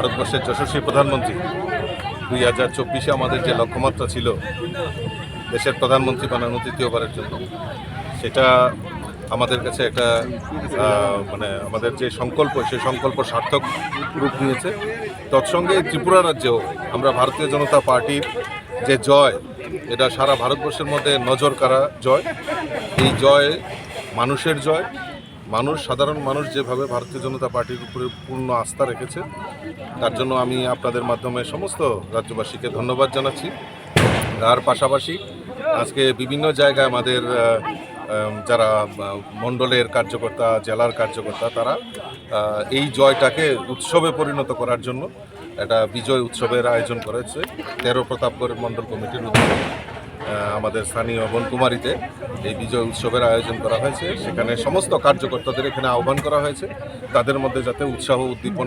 ভারতবর্ষের যশস্বী প্রধানমন্ত্রী। দুই হাজার চব্বিশে আমাদের যে লক্ষ্যমাত্রা ছিল, দেশের প্রধানমন্ত্রী বানানো তৃতীয়বারের জন্য, সেটা আমাদের কাছে একটা মানে আমাদের যে সংকল্প সেই সংকল্প সার্থক রূপ নিয়েছে। তৎসঙ্গে ত্রিপুরা রাজ্যেও আমরা ভারতীয় জনতা পার্টির যে জয়, এটা সারা ভারতবর্ষের মধ্যে নজর কাড়া জয়। এই জয় মানুষের জয় মানুষ, সাধারণ মানুষ যেভাবে ভারতীয় জনতা পার্টির উপরে পূর্ণ আস্থা রেখেছে, তার জন্য আমি আপনাদের মাধ্যমে সমস্ত রাজ্যবাসীকে ধন্যবাদ জানাচ্ছি। তার পাশাপাশি আজকে বিভিন্ন জায়গায় আমাদের যারা মণ্ডলের কার্যকর্তা, জেলার কার্যকর্তা, তারা এই জয়টাকে উৎসবে পরিণত করার জন্য একটা বিজয় উৎসবের আয়োজন করেছে। তেরো প্রতাপগড় মণ্ডল কমিটির উদ্যোগে। আমাদের স্থানীয় বনকুমারীতে এই বিজয় উৎসবের আয়োজন করা হয়েছে। সেখানে সমস্ত কার্যকর্তাদের এখানে আহ্বান করা হয়েছে। তাদের মধ্যে যাতে উৎসাহ উদ্দীপনা